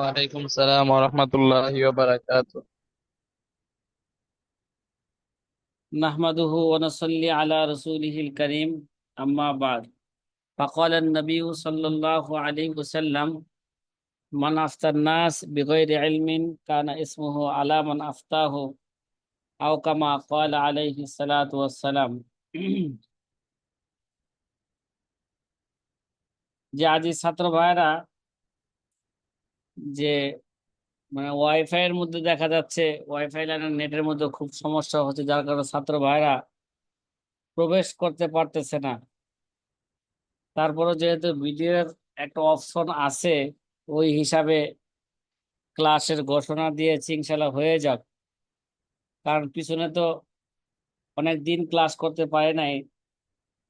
وعليكم السلام ورحمة الله وبركاته نحمده ونصلي على رسوله الكريم أما بعد فقال النبي صلى الله عليه وسلم من أفتى الناس بغير علم كان اسمه على من أفتاه أو كما قال عليه الصلاة والسلام যে আজি ছাত্র ভাইরা যে মানে ওয়াইফাই এর মধ্যে দেখা যাচ্ছে ওয়াইফাই লাইনের নেটের মধ্যে খুব সমস্যা হচ্ছে, যার কারণে ছাত্র ভাইরা প্রবেশ করতে পারতেছে না। তারপরে যেহেতু ভিডিওর একটা অপশন আছে, ওই হিসাবে ক্লাসের ঘোষণা দিয়ে ইনশাল্লাহ হয়ে যাক। কারণ পিছনে তো অনেক দিন ক্লাস করতে পারে নাই।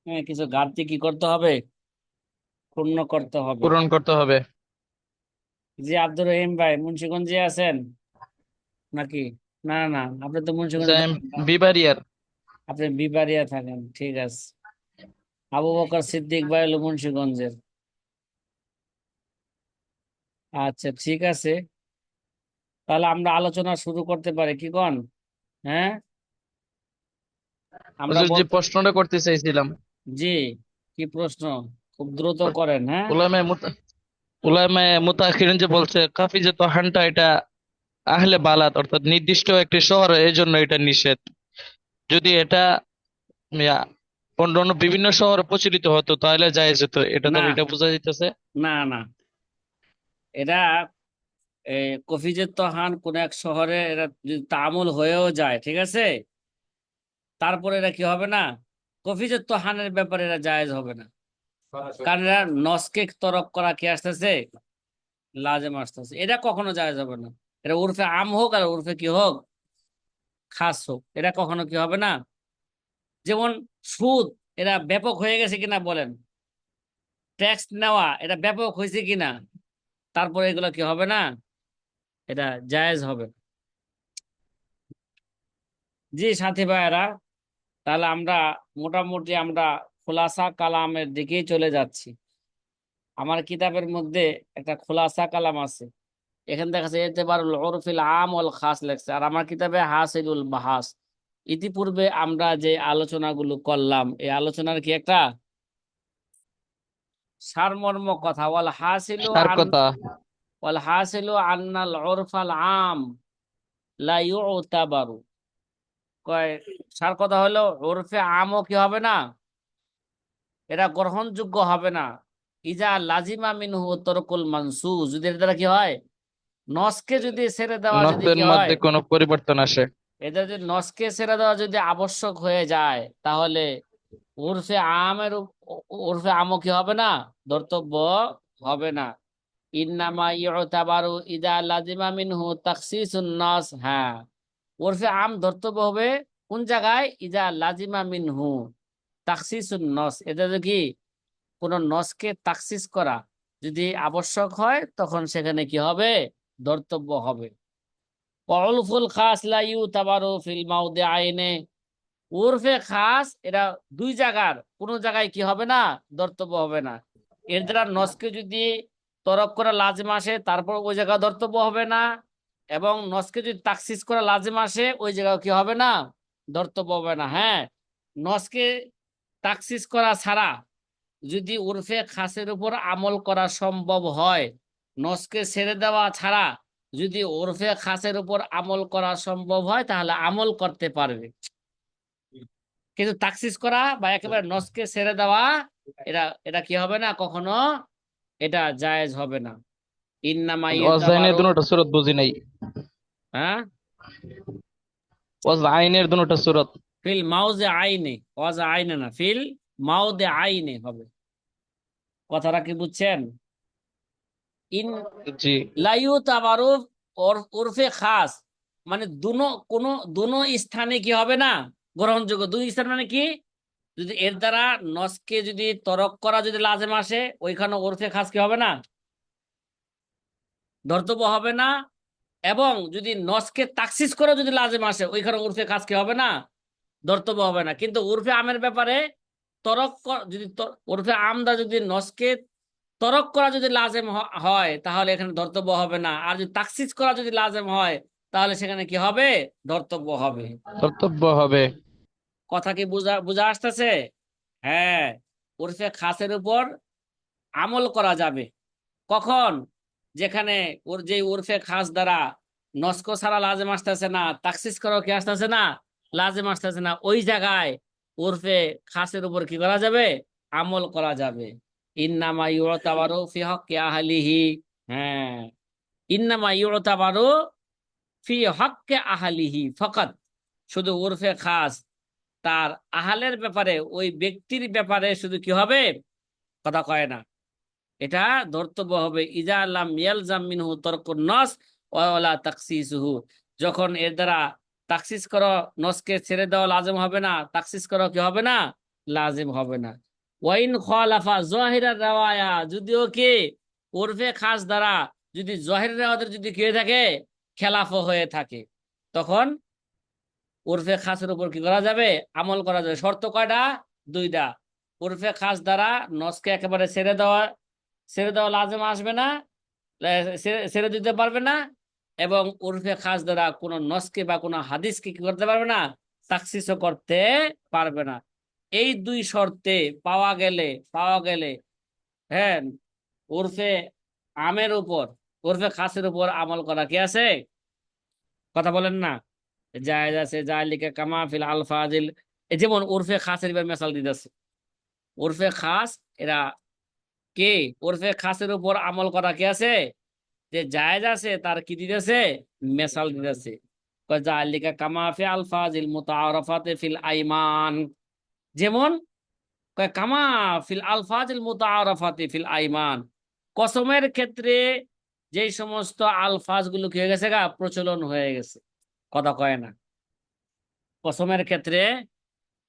হ্যাঁ কিছু ঘাটতি কি করতে হবে? পূর্ণ করতে হবে। পূরণ করতে হবে। জি আব্দুর রহিম ভাই মুন্সিগঞ্জে আছেন? নাকি? না না আপনি তো মুন্সিগঞ্জ বিবারিয়ার আপনি বিবারিয়া থাকেন ঠিক আছে। আবু বকর সিদ্দিক ভাই হলো মুন্সিগঞ্জের। আচ্ছা ঠিক আছে। তাহলে আমরা আলোচনা শুরু করতে পারি কি কন? হ্যাঁ? আমরা যে প্রশ্নটা করতে চাইছিলাম। জি কি প্রশ্ন? খুব দ্রুত করেন হ্যাঁ? উলামায়ে মুতা উলামায়ে মুতাআখিরিন যে বলছে কাফিজে তোহানটা এটা আহলে বালাদ অর্থাৎ নির্দিষ্ট একটি শহর এই জন্য এটা নিষেধ। যদি এটা অন্যান্য বিভিন্ন শহরে প্রচলিত হতো তাহলে জায়েজ হতো। এটা তো না। এটা বোঝা যাইতেছে। না না। এটা কফিজের তহান কোন এক শহরে এটা যদি তামুল হয়েও যায় ঠিক আছে? তারপরে এটা কি হবে না? কফিজের তহানের ব্যাপারে এটা জায়েজ হবে না। কারণ এরা নসকে তরক করা কি আসতেছে? লাজেম আসতেছে। এটা কখনো জায়েজ হবে না। এটা উর্ফে আম হোক আর উর্ফে কি হোক, খাস হোক। এটা কখনো কি হবে না? যেমন সুদ এটা ব্যাপক হয়ে গেছে কিনা বলেন? ট্যাক্স নেওয়া, এটা ব্যাপক হয়েছে কিনা? তারপরে এগুলো কি হবে না? এটা জায়েজ হবে জি সাথী ভাইয়েরা, তাহলে আমরা মোটামুটি আমরা খোলাসা কালামের দিকেই চলে যাচ্ছি। আমার কিতাবের মধ্যে একটা খোলাসা কালাম আছে। এখানে দেখা যাচ্ছে এতেবারুল উরফিল আম ওয়াল খাস লেখছে। আর আমার কিতাবে হাসিলুল বাহাস। ইতিপূর্বে আমরা যে আলোচনাগুলো করলাম এই আলোচনার কি একটা সারমর্ম কথা? ওয়াল হাসিলু ওয়াল হাসিলু আন্নাল উরফাল আম লা ইউতাবারু। কয় সার কথা হলো ওরফে আমও কি হবে না? এটা গ্রহণযোগ্য হবে না। ইজা লাজিমা মিনহু তরকুল মানসুস যদি এর দ্বারা কি হয়? নসকে যদি ছেড়ে দেওয়া যদি কি হয়? মধ্যে কোনো পরিবর্তন আসে। এদের যদি নসকে ছেড়ে দেওয়া যদি আবশ্যক হয়ে যায় তাহলে উর্ফে আমের উর্ফে আমও কি হবে না? ধর্তব্য হবে না। ইন্নামা ইউতাবারু ইদা লাজিমা মিনহু তাখসিসুন নাস। হ্যাঁ ওরফে আম ধর্তব্য হবে কোন জায়গায়? ইজা লাজিমা মিনহু। তাকসিসুন নস। এটা কি কোন নসকে তাকসিস করা যদি আবশ্যক হয়, তখন সেখানে কি হবে? ধর্তব্য হবে। কলফুল খাস লা ইউতাবারু ফিল মাউদে আইনে। উরফে খাস এটা দুই জায়গার, কোন জায়গায় কি হবে না? ধর্তব্য হবে না। এর দ্বারা নসকে যদি তরক করা লাজিম আসে, তারপর ওই জায়গা ধর্তব্য হবে না। এবং নসকে যদি তাকসিস করা লাজিম আসে, ওই জায়গাও কি হবে না? ধর্তব্য হবে না। হ্যাঁ নসকে তাকসিস করা ছাড়া যদি উরফে খাসের উপর আমল করা সম্ভব হয় নসকে ছেড়ে দেওয়া ছাড়া যদি ওরফে খাসের উপর আমল করা সম্ভব হয় তাহলে আমল করতে পারবে। কিন্তু তাকসিস করা বা একেবারে নসকে ছেড়ে দেওয়া এটা এটা কি হবে না? কখনো এটা জায়েজ হবে না। ইন্নামা ওয়াজাইনের দুটোটা সূরত বুঝি নাই। হ্যাঁ? ওয়াজাইনের দুটোটা সূরত। ফিল মাউজে আইনে ওয়াজা আইনে না ফিল মাউদে আইনে হবে। কথাটা কি বুঝছেন? ইন জি। লাইউ তাবারুফ ওরফে খাস মানে দুনো কোন দুনো স্থানে কি হবে না? গ্রহণযোগ্য। দুই স্থান মানে কি? যদি এর দ্বারা নসকে যদি তরক করা যদি লাজেম আসে ওইখানে ওরফে খাস কি হবে না? ধর্তব্য হবে না। এবং যদি নসকে তাকসিস করে যদি লাজেম আসে ওইখানে ওরফে খাস কি হবে না? ধর্তব্য হবে না। কিন্তু উর্ফে আমের ব্যাপারে তরক যদি উর্ফে আমদা যদি নসকে তরক করা যদি লাজেম হয় তাহলে এখানে ধর্তব্য হবে না। আর যদি তাকসিস করা যদি লাজেম হয় তাহলে সেখানে কি হবে? ধর্তব্য হবে। কর্তব্য হবে। কথা কি বুঝা বুঝা আসতেছে? হ্যাঁ ওরফে খাসের উপর আমল করা যাবে। কখন? যেখানে ওর যে ওরফে খাস দ্বারা নস্ক ছাড়া লাজেম আসতেছে না তাকসিস করা কি আসতেছে না? লাজেম আসতেছে না, ওই জায়গায় ওরফে খাসের উপর কি করা যাবে? আমল করা যাবে। ইন্নামা ইউতাবারু ফি হক্কি আহলিহি। হ্যাঁ। ইন্নামা ইউতাবারু ফি হক্কে আহলিহি ফকাত। শুধু ওরফে খাস, তার আহালের ব্যাপারে, ওই ব্যক্তির ব্যাপারে শুধু কি হবে? কথা কয় না। এটা ধর্তব্য হবে, ইজা আল্লাহ মিয়ালজাম মিনহু তরকুন নস ওয়ালা তাকসিসুহু। যখন এর দ্বারা তাকসিস করো, নসকে ছেড়ে দেওয়া লাজেম হবে না। তাকসিস করো কি হবে না? লাজিম হবে না। ওয়াইন খালাফা জহিরার রাওয়ায়া, যদিও কি ওরফে খাস দ্বারা যদি জহির রাওয়াদের যদি কি হয়ে থাকে খেলাফ হয়ে থাকে। তখন ওরফে খাসের উপর কি করা যাবে? আমল করা যাবে। শর্ত কয়টা? দুইটা। ওরফে খাস দ্বারা নসকে একেবারে ছেড়ে দেওয়া ছেড়ে দেওয়া লাজেম আসবে না ছেড়ে দিতে পারবে না। এবং উর্ফে খাস দ্বারা কোনো নসকে বা কোনো হাদিসকে কি করতে পারবে না? তাকসিসও করতে পারবে না। এই দুই শর্তে পাওয়া গেলে পাওয়া গেলে হ্যাঁ উর্ফে আমের উপর, উর্ফে খাসের উপর আমল করা কি আছে? কথা বলেন না। জায়েজ আছে জালিকা কামা ফিল আলফাজিল। যেমন উর্ফে খাসের এবার মেসাল দিতেছে। উর্ফে খাস এরা কে? উর্ফে খাসের উপর আমল করা কে আছে? যে জায়েজ আছে, তার কি দিতেছে? মেসাল দিতেছে। যেমন কসমের ক্ষেত্রে যেই সমস্ত আলফাজগুলো কি হয়ে গেছে গা? প্রচলন হয়ে গেছে। কথা কয় না। কসমের ক্ষেত্রে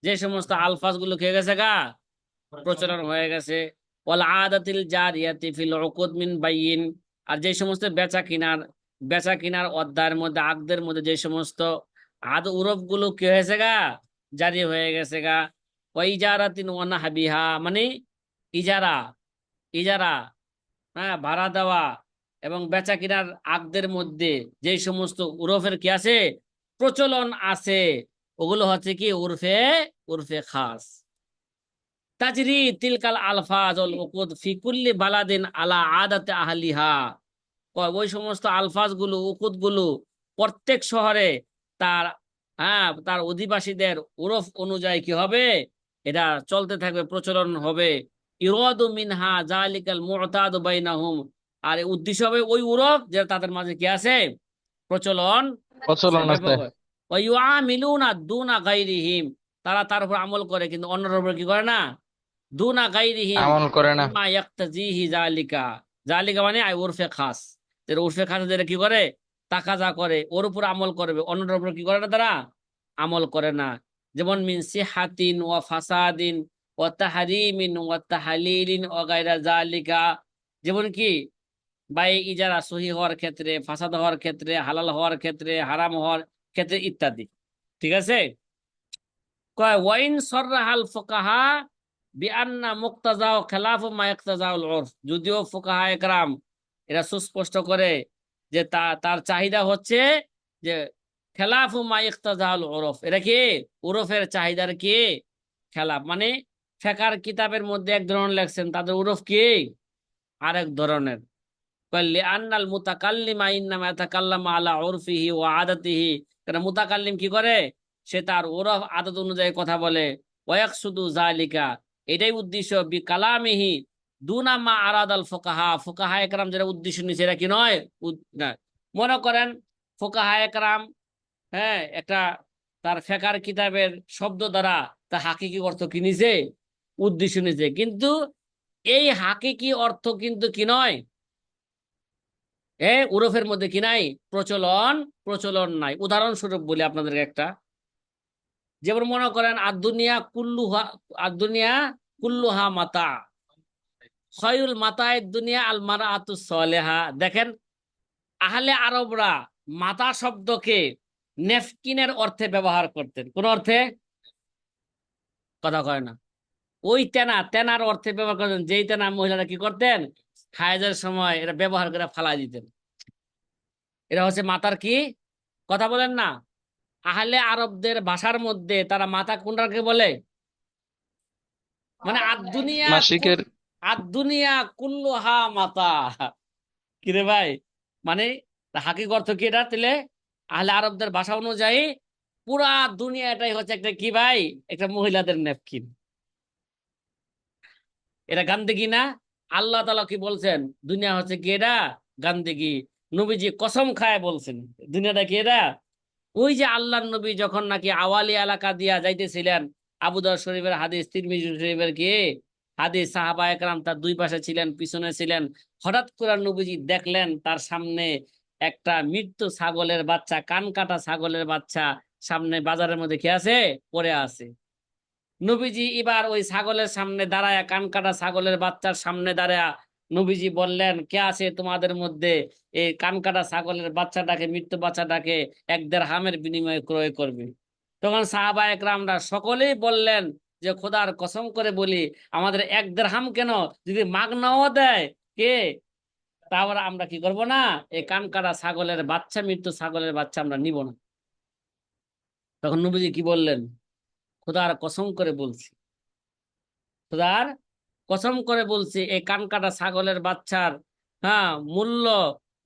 যে সমস্ত আলফাজগুলো কি হয়ে গেছে গা? প্রচলন হয়ে গেছে। ওয়াল আদাতিল জারিয়াতি ফিল উকুদ মিন বাইয়িন। আর যে সমস্ত বেচা কিনার বেচা কিনার অধ্যায়ের মধ্যে, আগদের মধ্যে যে সমস্ত আদ উরফগুলো কি হয়েছে গা? জারি হয়ে গেছে গা। ওয়া ইজারাতিন ওয়া নাহবিহা মানে ইজারা ইজারা হ্যাঁ ভাড়া দেওয়া এবং বেচা কিনার আগদের মধ্যে যে সমস্ত উরফের কি আছে? প্রচলন আছে। ওগুলো হচ্ছে কি উরফে উরফে খাস। তাজরি তিলকাল আলফাজ অল উকুদ ফি কুল্লি বালাদিন আলা আদাতে আহলিহা। কয় ওই সমস্ত আলফাজগুলো উকুদগুলো প্রত্যেক শহরে তার হ্যাঁ তার অধিবাসীদের উরফ অনুযায়ী কি হবে? এটা চলতে থাকবে প্রচলন হবে। ইরাদু মিনহা জালিকাল মুতাদু বাইনাহুম। আর উদ্দেশ্য হবে ওই উরফ যেটা তাদের মাঝে কি আছে? প্রচলন প্রচলন আছে। ওয়াইউআমিলুনা দুনা গায়রিহিম তারা তার উপর আমল করে কিন্তু অন্যের উপর কি করে না? দুনা গায়রিহিম আমল করে না। মা ইয়াক্তাজিহি জালিকা জালিকা মানে আই উরফে খাস। উরফে খাস যেটা কি করে? তাকাজা করে। ওর উপর আমল করবে। অন্যটার উপর কি করে না তারা? আমল করে না। যেমন মিন সিহাতিন ওয়া ফাসাদিন ওয়া তাহরিমিন ওয়া তাহলিলিন ওয়া গায়রা জালিকা যেমন কি বাই ইজারা সহি হওয়ার ক্ষেত্রে ফাসাদ হওয়ার ক্ষেত্রে হালাল হওয়ার ক্ষেত্রে হারাম হওয়ার ক্ষেত্রে ইত্যাদি। ঠিক আছে? কয় ওয়াইন সররাহাল ফুকাহা বিআন্না মুক্তাজা খেলাফ যদিও ফুকাহা একরাম এরা সুস্পষ্ট করে যে তার চাহিদা হচ্ছে যে খেলাফ কি? উরফের চাহিদার কি? খেলাফ। মানে ফেকার কিতাবের মধ্যে এক ধরনের লেখছেন, তাদের উরফ কি? আরেক ধরনের। কল্লি আন্নাল মুতাকাল্লিমা ইন্নামা ইয়াতাকাল্লামু আলা উরফিহি ওয়া আদাতিহি। মুতাকাল্লিম কি করে? সে তার ওরফ আদত অনুযায়ী কথা বলে। ওয়াকসুদু জালিকা এটাই উদ্দেশ্য। বি কালামিহি দুনামা আরাদাল ফোকাহা। ফোকাহা একরাম যেটা উদ্দেশ্য নিছে এটা কি নয়। মনে করেন ফোকাহা একরাম হ্যাঁ একটা তার ফেকার কিতাবের শব্দ দ্বারা তা হাকিকি অর্থ কি নিছে উদ্দেশ্য নিছে কিন্তু এই হাকিকি অর্থ কিন্তু কি নয়? এ উরফের মধ্যে কি নাই? প্রচলন প্রচলন নাই। উদাহরণস্বরূপ বলি আপনাদেরকে একটা। যেমন মনে করেন আর দুনিয়া কুল্লুহা আর দুনিয়া কুল্লুহা মাতা খয়ুল মাতায় দুনিয়া আল মারা আতু সলেহা। দেখেন, আহলে আরবরা মাতা শব্দকে নেফকিনের অর্থে ব্যবহার করতেন। কোন অর্থে? কথা কয় না। ওই তেনা, তেনার অর্থে ব্যবহার করতেন। যেই তেনা মহিলারা কি করতেন? হায়াজের সময় এটা ব্যবহার করে ফালাই দিতেন। এটা হচ্ছে মাতার কি? কথা বলেন না। আহলে আরবদের ভাষার মধ্যে তারা মাথা কোনটাকে বলে? মানে আদুনিয়া মাসিকের আদুনিয়া কুল্লুহা মাতা। কিরে ভাই? মানে হাকিক অর্থ কি এটা? তাহলে আহলে আরবদের ভাষা অনুযায়ী পুরা দুনিয়াটাই হচ্ছে একটা কি ভাই? একটা মহিলাদের ন্যাপকিন। এটা গান্দেগি না? আল্লাহ তালা কি বলছেন? দুনিয়া হচ্ছে কি এটা? গান্দেগি। নবীজি কসম খায় বলছেন। দুনিয়াটা কি এটা? ওই যে আল্লাহর নবী যখন নাকি আওয়ালি এলাকা দিয়া যাইতেছিলেন আবুদার শরীফের হাদিস, তিরমিজি শরীফের কি? হাদিস, সাহাবা একরাম তার দুই পাশে ছিলেন, পিছনে ছিলেন। হঠাৎ করে নবীজি দেখলেন তার সামনে একটা মৃত্যু ছাগলের বাচ্চা, কান কাটা ছাগলের বাচ্চা সামনে বাজারের মধ্যে কি আছে? পড়ে আছে। নবীজি এবার ওই ছাগলের সামনে দাঁড়ায়, কান কাটা ছাগলের বাচ্চার সামনে দাঁড়ায় নবীজি বললেন, কে আছে তোমাদের মধ্যে? এই কান কাটা ছাগলের বাচ্চাটাকে, মৃত্যু বাচ্চাটাকে এক দেড় হামের বিনিময়ে ক্রয় করবে? তখন সাহাবা একরামরা সকলেই বললেন যে, খোদার কসম করে বলি, আমাদের এক দেড় হাম কেন? যদি মাগনাও দেয়, কে? তাহলে আমরা কি করব না? এই কানকাটা ছাগলের বাচ্চা, মৃত্যু ছাগলের বাচ্চা আমরা নিব না। তখন নবীজি কি বললেন? খোদার কসম করে বলছি, খোদার কসম করে বলছি, এই কান কাটা ছাগলের বাচ্চার হ্যাঁ মূল্য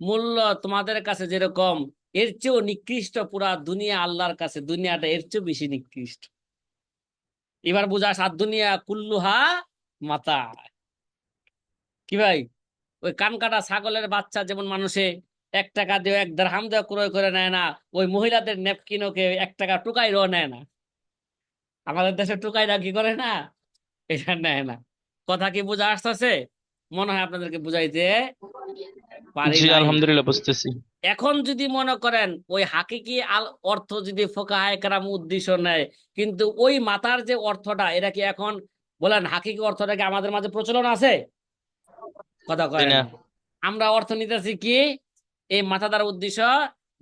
মূল্য তোমাদের কাছে যেরকম, এর চেয়েও নিকৃষ্ট পুরা দুনিয়া আল্লাহর কাছে, দুনিয়াটা এর চেয়েও বেশি নিকৃষ্ট। এবার বুঝা সাত দুনিয়া কুল্লুহা মাতা। কি ভাই? ওই কান কাটা ছাগলের বাচ্চা যেমন মানুষে এক টাকা দিয়ে এক দেড়হাম দিয়ে ক্রয় করে নেয় না, ওই মহিলাদের নেপকিনকে এক টাকা টুকাইরও নেয় না। আমাদের দেশে টুকাইরা কি করে না? এটা নেয় না। কথা কি বোঝা আসতেছে? মনে হয় আপনাদেরকে বুঝাইতে পারি জি আলহামদুলিল্লাহ বুঝতেছি। এখন যদি মনে করেন ওই হাকিকি আল অর্থ যদি ফোকাহায় কেরাম উদ্দেশ্য নেয় কিন্তু ওই মাতার যে অর্থটা এটা কি এখন বলেন হাকিকি অর্থটা কি আমাদের মাঝে প্রচলন আছে? কথা কয় আমরা অর্থ নিতেছি কি? এই মাথা দ্বারা উদ্দেশ্য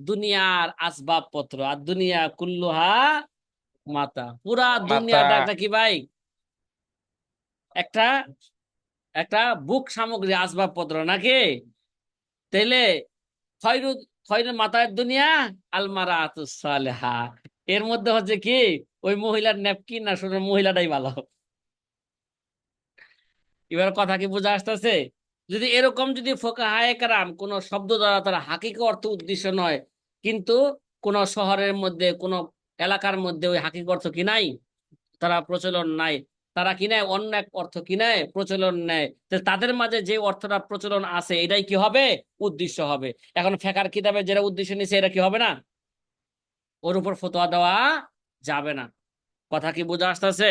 দুনিয়ার আসবাবপত্র। আর দুনিয়া কুল্লুহা মাতা। পুরা দুনিয়াটা কি ভাই? একটা একটা বুক সামগ্রী, আসবাবপত্র নাকি? তাইলে মাতার দুনিয়া, আলমারা সালেহা। এর মধ্যে হচ্ছে কি, ওই মহিলার ন্যাপকিন না, শুধু মহিলাটাই ভালো। এবার কথা কি বোঝা আসতেছে? যদি এরকম যদি ফোকা হায় কারাম, কোন শব্দ দ্বারা তারা হাকিক অর্থ উদ্দেশ্য নয়, কিন্তু কোন শহরের মধ্যে, কোন এলাকার মধ্যে ওই হাকিক অর্থ কি নাই? তারা প্রচলন নাই। তারা কি নেয়? অন্য এক অর্থ কি নেয়? প্রচলন নেয়। তাদের মাঝে যে অর্থটা প্রচলন আছে এটাই কি হবে? উদ্দেশ্য হবে। এখন ফেকার কিতাবে যেটা উদ্দেশ্য নিছে এটা কি হবে না? ওর উপর ফতোয়া দেওয়া যাবে না। কথা কি বোঝা আসতেছে?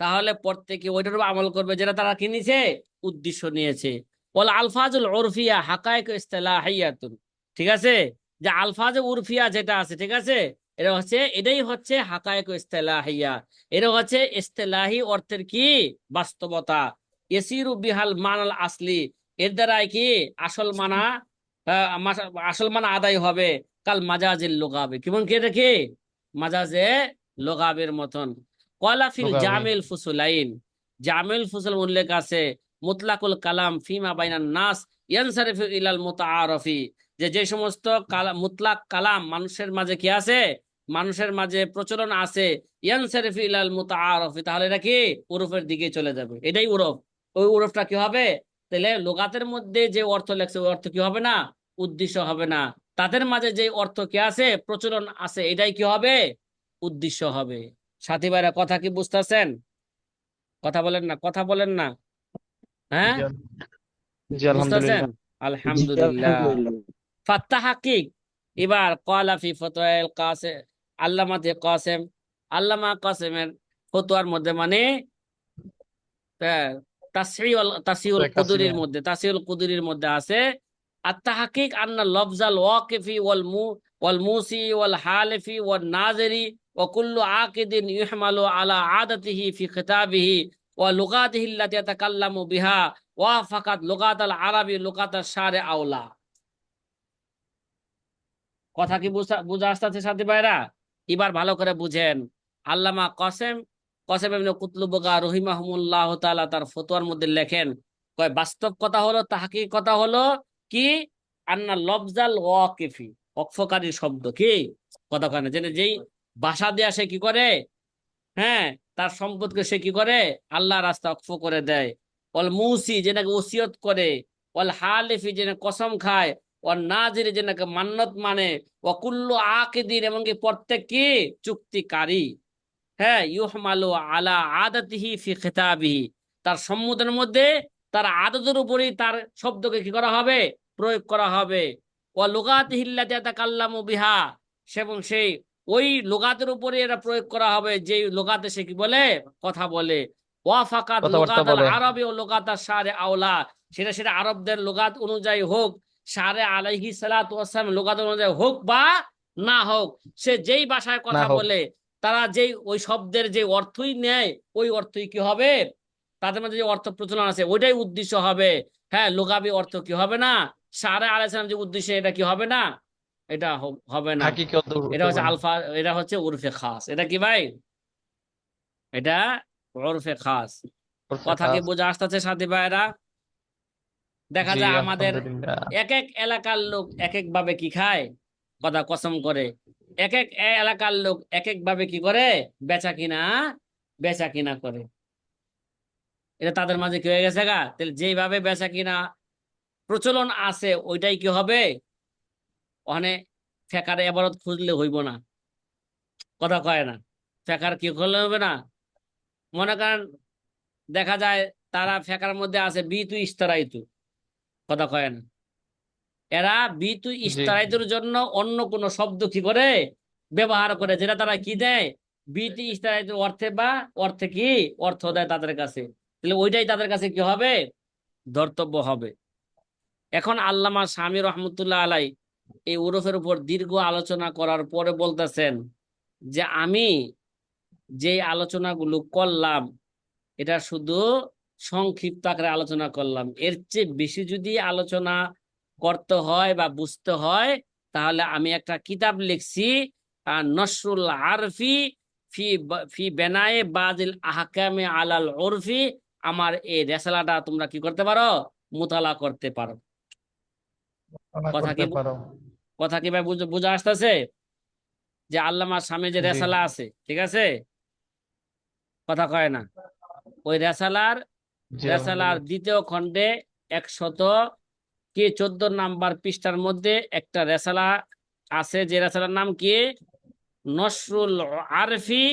তাহলে প্রত্যেকে ওইটার উপর আমল করবে যেটা তারা কি নিছে? উদ্দেশ্য নিয়েছে। আলফাজুল ইস্তিলাহিয়াতুন। ঠিক আছে? যে আলফাজে উরফিয়া যেটা আছে ঠিক আছে? এটা হচ্ছে এটাই হচ্ছে হাকাইক ইস্তিলাহিয়া। এটা হচ্ছে ইস্তিলাহি অর্থের কি? বাস্তবতা। এসিরু বিহাল মানাল আসলি। এর দ্বারাই কি আসল মানা আসল মানা আদায় হবে? কাল মাজাজের লোগাবে কেমন কে রেখে মাজাজে লোগাবের মতন। কলাফিল লোগাবে। জামিল ফুসুলাইন। জামিল ফুসুল উল্লেখ আছে মুতলাকুল কালাম ফিমা বাইনান নাস ইয়ানসারিফু ইলাল মুতাআরফি। যে যে সমস্ত কালা মুতলাক কালাম মানুষের মাঝে কি আছে? মানুষের মাঝে প্রচলন আছে। ইয়ানসারিফু ইলাল মুতাআরফি তাহলে এটা কি? উরফের দিকে চলে যাবে। এটাই উরফ ওই উরফটা কি হবে? তাহলে লোগাতের মধ্যে যে অর্থ লেখছে ওই অর্থ কি হবে না? উদ্দেশ্য হবে না। তাদের মাঝে যে অর্থ কি আছে? প্রচলন আছে। এটাই কি হবে? উদ্দেশ্য হবে। সাথী ভাইরা কথা কি বুঝতেছেন? কথা বলেন না কথা বলেন না। হ্যাঁ? আলহামদুলিল্লাহ। ফাত্তা হাকিক এবার কলা ফি ফতোয়াল কাসে আল্লামাতে কাসেম আল্লামা কাসেমের ফতোয়ার মধ্যে মানে আহ, তাসহিউল তাসহিউল কাসিয়া। কুদুরির মধ্যে তাসহিউল কুদুরির মধ্যে আছে التحقيق أن اللفظ الواقف والمو والموسي والحالف والناظري وكل عاقد يحمل على عادته في خطابه ولغاته التي يتكلم بها وفقط لغات العربي لغات الشارع أولى কথা কি বুঝা আসতেছে সাথী ভাইরা? এবার ভালো করে বুঝেন। আল্লামা কসেম কসেম ইবনে কুতলুবগা রহিমাহুমুল্লাহ তাআলা তার ফতোয়ার মধ্যে লেখেন, কয়, বাস্তব কথা হলো তাহাকি কথা হলো কি? আন্না লফজাল ওয়াকিফি, অক্ষকারী শব্দ কি? কথা কয় না যেই ভাষা দেয়া সে কি করে? হ্যাঁ তার সম্পদকে সে কি করে? আল্লাহ রাস্তা অক্ষ করে দেয়। অল মৌসি যে নাকি ওসিয়ত করে। অল হালিফি যে কসম খায়। ওর নাজির যে নাকি মান্নত মানে অকুল্ল আকিদিন এবং কি প্রত্যেক কি? চুক্তিকারী। হ্যাঁ ইউহমালু আলা আদাতিহি ফি খিতাবিহি। তার মধ্যে তার আদতের উপরেই তার শব্দকে কি করা হবে? প্রয়োগ করা হবে। ও ইয়াতাকাল্লামু বিহা। এবং সেই ওই লোগাতের উপরে এটা প্রয়োগ করা হবে যে লোগাতে সে কি বলে? কথা বলে। ওয়াফাকাত কথাবার্তা লোগাত বলে। ও লোগাত সারে আওলা। সেটা সেটা আরবদের লোগাত অনুযায়ী হোক সারে আলাইহি সালাত ওয়াসালাম লোগাত অনুযায়ী হোক বা না হোক সে যেই ভাষায় কথা বলে তারা যেই ওই শব্দের যে অর্থই নেয় ওই অর্থই কি হবে? তাদের মধ্যে যে অর্থ প্রচলন আছে ওইটাই উদ্দেশ্য হবে। হ্যাঁ লোকাবি অর্থ কি হবে না? সারে আলাইসালাম যে উদ্দেশ্য এটা কি হবে না? এটা হবে না। এটা হচ্ছে আলফা এটা হচ্ছে উরফে খাস। এটা কি ভাই? এটা উরফে খাস। কথা কি বোঝা আসতেছে সাথী ভাইরা দেখা যায় আমাদের এক এক এলাকার লোক এক এক ভাবে কি খায়? কথা কসম করে। এক এক এলাকার লোক এক এক ভাবে কি করে? বেচা কিনা বেচা কিনা করে। এটা তাদের মাঝে কি হয়ে গেছে গা? তাহলে যেইভাবে বেচা কিনা প্রচলন আছে ওইটাই কি হবে? ওখানে ফেকারে এবারত খুঁজলে হইব না। কথা কয় না। ফেকার কি করলে হবে না? মনে করেন দেখা যায় তারা ফেকার মধ্যে আছে বিতু ইস্তারাইতু। কথা কয় না এরা বিতু ইস্তারাইতুর জন্য অন্য কোন শব্দ কি করে? ব্যবহার করে যেটা তারা কি দেয়? বিতু ইস্তারাইতুর অর্থে বা অর্থে কি? অর্থ দেয় তাদের কাছে। তাহলে ওইটাই তাদের কাছে কি হবে? ধর্তব্য হবে। এখন আল্লামা স্বামী রহমতুল্লাহ আলাই এই উরফের উপর দীর্ঘ আলোচনা করার পরে বলতেছেন যে আমি যে আলোচনাগুলো করলাম এটা শুধু সংক্ষিপ্ত আকারে আলোচনা করলাম। এর চেয়ে বেশি যদি আলোচনা করতে হয় বা বুঝতে হয় তাহলে আমি একটা কিতাব লিখছি নসরুল আরফি ফি ফি বেনায়ে বাজিল আহকামে আলাল উরফি আমার এই রেসালাটা তোমরা কি করতে পারো? মুতালা করতে পারো। কথা কি- কথা কি ভাই বুঝ- আসতেছে? যে আল্লামার সামনে যে। রেসালা আছে ঠিক আছে? কথা কয় না। ওই রেসালার রেসালার দ্বিতীয় খণ্ডে একশত কি চোদ্দ নাম্বার পৃষ্ঠার মধ্যে একটা রেসালা আছে যে রেসালার নাম কি? নসরুল আরফি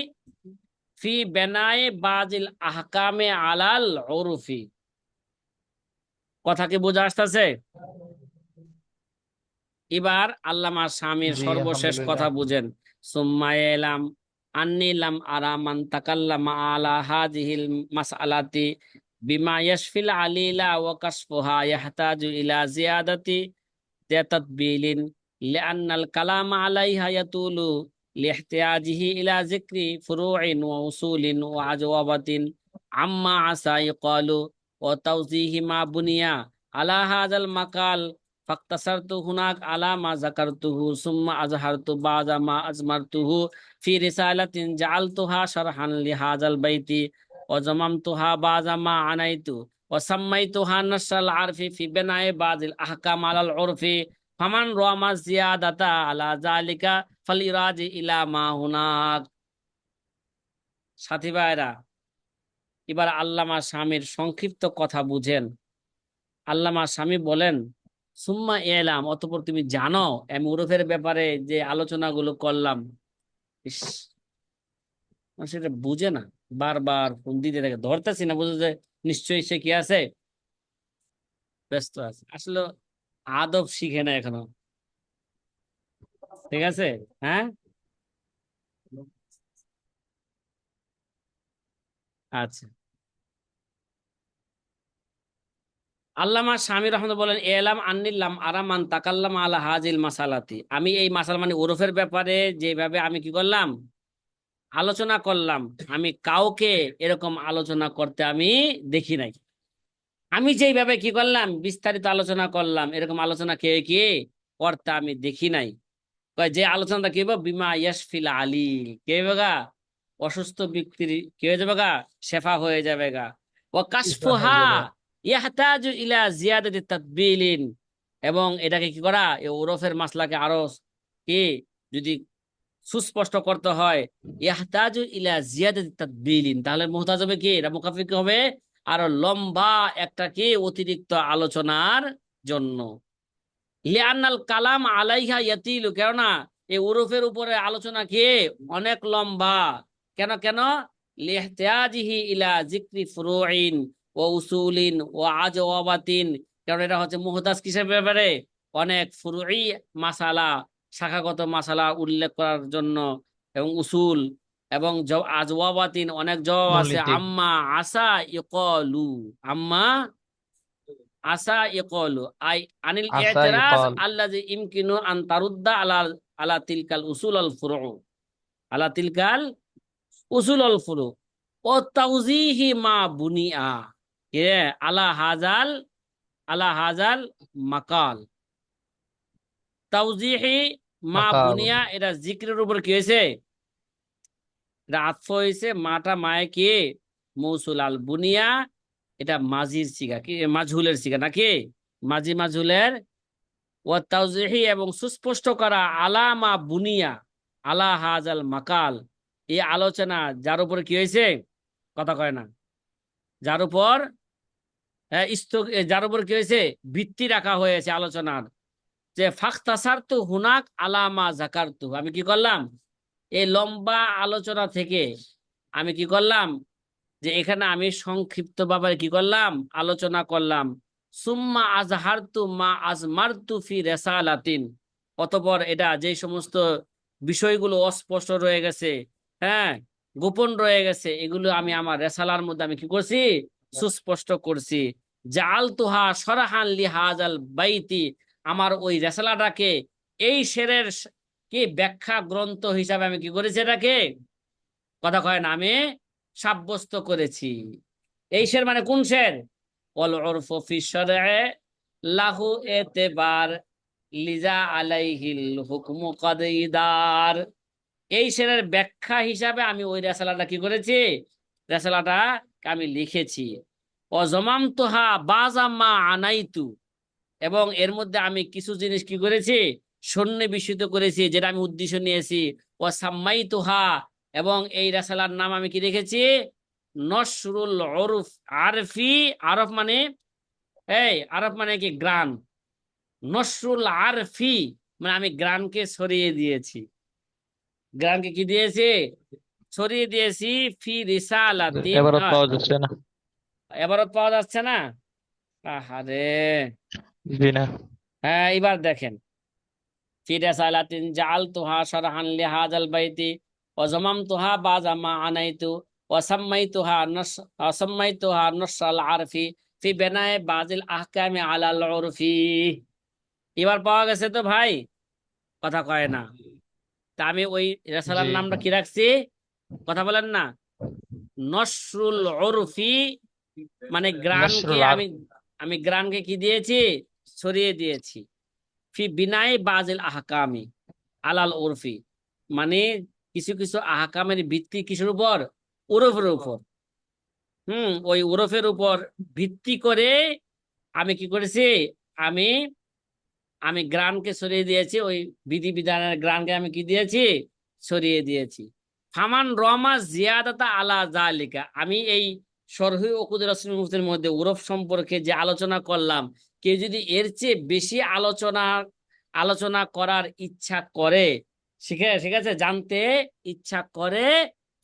ফি বেনায়ে বাজিল আহকামে আলাল উরফি। কথা কি বোঝা আসতেছে? এবার আল্লামা স্বামীর সর্বশেষ কথা বুঝেন। সুম্মা এলাম আন্নিলাম আরামান তাকাল্লামা আলা হাজিহিল মাসআলাতি বিমা ইয়াশফিল আলিলা ওয়া কাশফুহা ইয়াহতাজু ইলা জিয়াদাতি তাতবিলিন লিআন্নাল কালাম আলাইহা ইয়াতুলু লিইহতিয়াজিহি ইলা যিকরি ফুরুইন ওয়া উসুলিন ওয়া আজওয়াবাতিন আম্মা আসা ইকালু ওয়া তাওজিহি মা বুনিয়া আলা হাযাল মাকাল فاقتصرت هناك على ما ذكرته ثم أظهرت بعض ما أجمرته في رسالة جعلتها شرحا لهذا البيت অজমাম তুহা বাজামা আনাইতু ওসাম্মাই তুহা নসাল আরফি ফি বেনায় বাজিল আহকাম আলাল ওরফি ফামান রোয়ামা জিয়াদাতা আলা জালিকা ফালিরাজি ইলা মা হুনাক সাথী ভাইরা, এবার আল্লামা স্বামীর সংক্ষিপ্ত কথা বুঝেন। আল্লামা স্বামী বলেন, সুম্মা এলাম অতপর তুমি জানো এম উরফের ব্যাপারে যে আলোচনাগুলো করলাম। মানে সেটা বুঝে না। বারবার ফোন দিতে থাকে, ধরতেছি না, বুঝে যে নিশ্চয়ই সে কি আছে? ব্যস্ত আছে। আসলে আদব শিখে না এখনও। ঠিক আছে? হ্যাঁ? আচ্ছা। আল্লামা স্বামী রহমত বলেন, এলাম আন্নিল্লাম আরামান তাকাল্লাম আলা হাজিল মাসালাতি। আমি এই মাসাল মানে ওরফের ব্যাপারে যেভাবে আমি কি করলাম? আলোচনা করলাম। আমি কাউকে এরকম আলোচনা করতে আমি দেখি নাই। আমি যেইভাবে কি করলাম বিস্তারিত আলোচনা করলাম এরকম আলোচনা কে কে করতে আমি দেখি নাই। যে আলোচনাটা কি হবে বিমা ইয়াসফিল আলী কে হবে গা? অসুস্থ ব্যক্তির কি হয়ে যাবে গা? শেফা হয়ে যাবে গা। ও কাশফুহা ইয়াহতাজু ইলা জিয়াদাতি তাদবিলিন এবং এটাকে কি করা? এই ওরফের মাসলাকে আরও কি? যদি সুস্পষ্ট করতে হয়। তাহলে মুহতাজ হবে কি? এটা মুকাফিক হবে আরও লম্বা একটা কি অতিরিক্ত আলোচনার জন্য। লিআন্নাল কালাম আলাইহা ইয়াতিলু, কেননা এই উরুফের উপরে আলোচনা কি? অনেক লম্বা। কেন কেন? লিহতিয়াজিহি ইলা জিক্রি ফুরুইন ও উসুলিন ও আজওয়াবাতিন। কারণ এটা হচ্ছে মুহতাজ কিসের ব্যাপারে? অনেক ফুরুই মাসালা। শাখাগত মাসালা উল্লেখ করার জন্য এবং উসুল এবং আজওয়াবাতিন অনেক জবাব আছে। আম্মা আসা ইকলু আম্মা আসা ইকলু। আই আনিল ইতিরাজ ইমকিনু আন তারুদ্দা আলা আলা তিলকাল উসুল আল ফুরু। আলা তিলকাল উসুল আল ফুরু। ও তাউজিহি মা বুনিয়া। কে আলা হাজাল আলা হাজাল মাকাল। তাউজিহি মা বুনিয়া এটা জিক্রের উপর কি হয়েছে? এটা আতফ হয়েছে মাটা মায়ে কি? মৌসুল আল বুনিয়া এটা মাজির সিগা কি? মাজহুলের সিগা নাকি? মাজি মাজহুলের ও তাউজিহি এবং সুস্পষ্ট করা আলামা বুনিয়া আলা হাজাল মাকাল। এই আলোচনা যার উপর কি হয়েছে? কথা কয় না। যার উপর হ্যাঁ, যার উপর কি হয়েছে? ভিত্তি রাখা হয়েছে আলোচনার। যে ফাখতাসার তু হুনাক আলামা জাকারতু আমি কি করলাম? এই লম্বা আলোচনা থেকে আমি কি করলাম? যে এখানে আমি সংক্ষিপ্ত ভাবে কি করলাম? আলোচনা করলাম। সুম্মা আজহারতু মা আজমারতু ফি রেসালাতিন। অতপর এটা যে সমস্ত বিষয়গুলো অস্পষ্ট রয়ে গেছে হ্যাঁ গোপন রয়ে গেছে, এগুলো আমি আমার রেসালার মধ্যে আমি কি করছি? সুস্পষ্ট করছি। জাল তুহা সরাহান লিহাজাল বাইতি আমার ওই রেসালাটাকে এই শেরের কি ব্যাখ্যা গ্রন্থ হিসাবে আমি কি করেছি এটাকে? কথা কয় না, আমি সাব্যস্ত করেছি। এই শের মানে কোন শের? অল ওরফ ফি শরয়ে লাহু লিজা আলাইহিল হুকমু কদইদার এই শেরের ব্যাখ্যা হিসাবে আমি ওই রেসালাটা কি করেছি? রেসালাটা আমি লিখেছি। অজমাম তোহা বাজাম্মা আনাইতু। এবং এর মধ্যে আমি কিছু জিনিস কি করেছি? সন্নিবেশিত করেছি যেটা আমি উদ্দেশ্য নিয়েছি। ও সাম্মাই তোহা এবং এই রেসালার নাম আমি কি রেখেছি? নসরুল অরুফ আরফি আরফ মানে এই আরফ মানে কি? গ্রান। নসরুল আরফি মানে আমি গ্রানকে সরিয়ে দিয়েছি। গ্রানকে কি দিয়েছি? সরিয়ে দিয়েছি ফি রিসালাতি এবারও পাওয়া যাচ্ছে না। এবারও পাওয়া যাচ্ছে না? আহারে! জি না। হ্যাঁ এবার দেখেন। ফি রিসালাতিন জাআলতুহা শারহান লিহাযাল বাইতি ওয়া জামামতুহা বাযা মা আনাইতু ওয়া সাম্মাইতুহা নাস সাম্মাইতুহা নাসরাল আরফি ফি বিনায়ে বাযিল আহকামি আলাল উরফি। এবার পাওয়া গেছে তো ভাই? কথা কয় না। তা আমি ওই রেসালার নামটা কি রাখছি? কথা বলেন না। নসরুল উরফি মানে নসরুল আমি আমি গ্রানকে কি দিয়েছি? সরিয়ে দিয়েছি। ফি বিনাই বাজিল আহকামি আলাল উরফি মানে কিছু কিছু আহকামের ভিত্তি কিসের উপর? উরফের উপর। হুম, ওই উরফের উপর ভিত্তি করে আমি কি করেছি? আমি আমি গ্রানকে সরিয়ে দিয়েছি, ওই বিধি বিধানের গ্রামকে আমি কি দিয়েছি? সরিয়ে দিয়েছি। ফামান রমা জিয়াদাতা আলা জালিকা। আমি এই সরহি ওকুদের রসুলের মধ্যে ওরফ সম্পর্কে যে আলোচনা করলাম কেউ যদি এর চেয়ে বেশি আলোচনা আলোচনা করার ইচ্ছা করে শিখে ঠিক আছে জানতে ইচ্ছা করে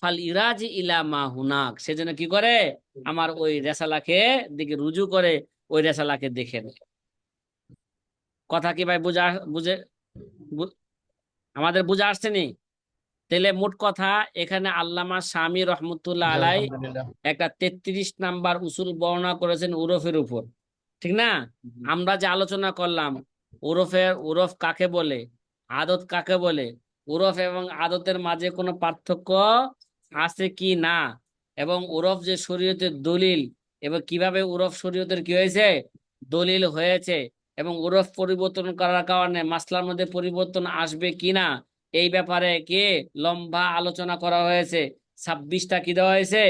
ফাল ইরাজি ইলা মা হুনাক সেজন্য কি করে? আমার ওই রেসালাকে দিকে রুজু করে ওই রেসালাকে দেখে নেয়। কথা কি ভাই বুঝা বুঝে আমাদের বুঝা আসছে নি? তাহলে মোট কথা এখানে আল্লামা স্বামী রহমতুল্লাহ আলাই একটা তেত্রিশ নাম্বার উসুল বর্ণনা করেছেন উরফের উপর। ঠিক না? আমরা যে আলোচনা করলাম উরফের উরফ কাকে বলে আদত কাকে বলে উরফ এবং আদতের মাঝে কোনো পার্থক্য আছে কি না? এবং ওরফ যে শরীয়তের দলিল এবং কীভাবে উরফ শরীয়তের কি হয়েছে? দলিল হয়েছে। এবং উরফ পরিবর্তন করার কারণে মাসলার মধ্যে পরিবর্তন আসবে কিনা এই ব্যাপারে কে লম্বা আলোচনা করা হয়েছে। ছাব্বিশটা কি দেওয়া হয়েছে?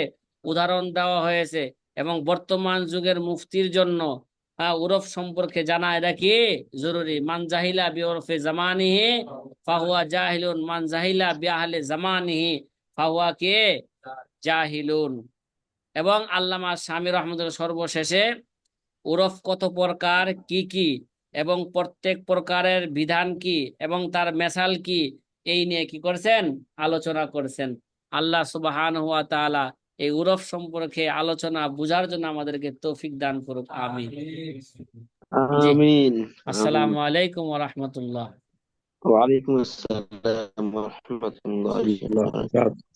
উদাহরণ দেওয়া হয়েছে। এবং বর্তমান যুগের মুফতির জন্য উরফ সম্পর্কে জানা এটা কি জরুরি। মান জাহিলা বি ওরফে জামানিহি, ফাহুয়া জাহিলুন। মান জাহিলা বি আহলে জামানিহি, ফাহুয়া কে? জাহিলুন। এবং আল্লামা স্বামী রহমতুল্লাহ সর্বশেষে উরফ কত প্রকার, কি কি, এবং প্রত্যেক প্রকারের বিধান কি, এবং তার মেসাল কি, এই নিয়ে কি করছেন? আলোচনা করছেন। আল্লাহ সুবাহান হুয়া তাআলা এই উরফ সম্পর্কে আলোচনা বুঝার জন্য আমাদেরকে তৌফিক দান করুক আমিন। আমিন। আসসালামু আলাইকুম ওয়া রাহমাতুল্লাহ। ওয়া আলাইকুম আসসালাম ওয়া রাহমাতুল্লাহি ওয়া বারাকাতুহু।